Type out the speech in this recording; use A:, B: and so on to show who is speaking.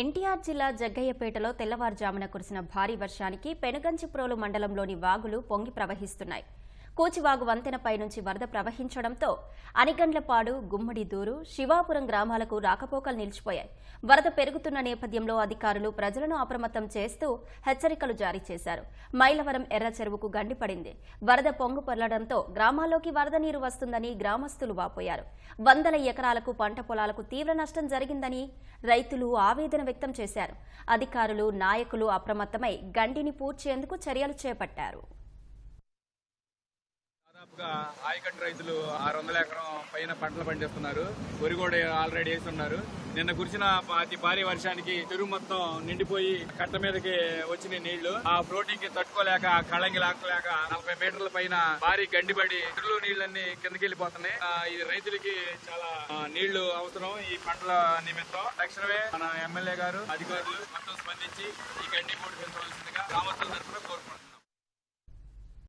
A: ఎన్టీఆర్ జిల్లా జగ్గయ్యపేటలో తెల్లవారుజామున కురిసిన భారీ వర్షానికి పెనుగంచిప్రోలు మండలంలోని వాగులు పొంగి ప్రవహిస్తున్నాయి. కూచివాగు వంతెనపై నుంచి వరద ప్రవహించడంతో అనిగండ్లపాడు గుమ్మడిదూరు శివాపురం గ్రామాలకు రాకపోకలు నిలిచిపోయాయి. వరద పెరుగుతున్న నేపథ్యంలో అధికారులు ప్రజలను అప్రమత్తం చేస్తూ హెచ్చరికలు జారీ చేశారు. మైలవరం ఎర్ర చెరువుకు గండిపడింది వరద పొంగు పొరలడంతో గ్రామాల్లోకి వరద నీరు వస్తుందని గ్రామస్తులు వాపోయారు. వందల ఎకరాలకు పంట పొలాలకు తీవ్ర నష్టం జరిగిందని రైతులు ఆవేదన వ్యక్తం చేశారు. అధికారులు నాయకులు అప్రమత్తమై గండిని పూడ్చేందుకు చర్యలు చేపట్టారు.
B: దాదాపుగా ఆయకట్టు రైతులు ఆరు వందల ఎకరం పైన పంటలు పండిస్తున్నారు. వరి కూడా ఆల్రెడీ వేస్తున్నారు నిన్న కురిసిన అతి భారీ వర్షానికి చెరువు మొత్తం నిండిపోయి కట్ట మీదకి వచ్చిన నీళ్ళు. ఆ ఫ్లోటింగ్కి తట్టుకోలేక కళంగి లాక్కలేక నలభై మీటర్ల పైన భారీ గండిపడి చెరువులో నీళ్ళన్నీ కిందకి వెళ్ళిపోతున్నాయి ఆ, ఇది రైతులకి చాలా నీళ్ళు అవసరం ఈ పంటల నిమిత్తం. తక్షణమే మన ఎమ్మెల్యే గారు అధికారులు మొత్తం స్పందించి ఈ గండి